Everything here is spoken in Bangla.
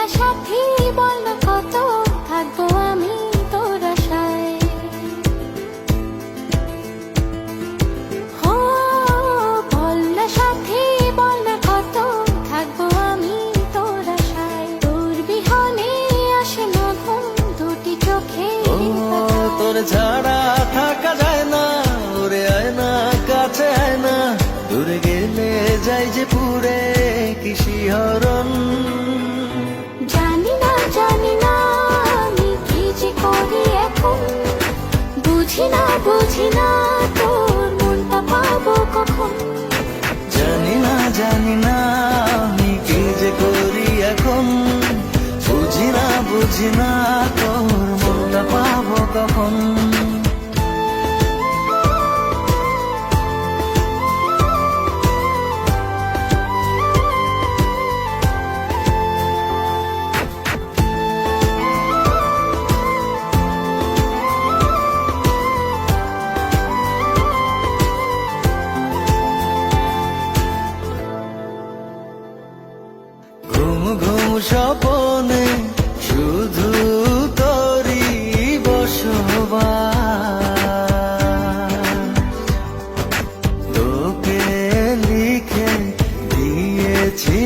না সাথী, বল না আসে না ঘুম, দুটি চোখে তোর ছাড়া থাকা যায় না, ওরে আয় না কাছে না দূরে গেলে যাই যে পুরে বুঝি না বুঝি না তোর মনটা পাবো কখন? জানি না জানি না আমি কি যে করি এখন। বুঝি না বুঝি না তোর মনটা পাবো কখন। ঘুম সপনে শুধু তরি বসবা লোকে লিখে দিয়েছি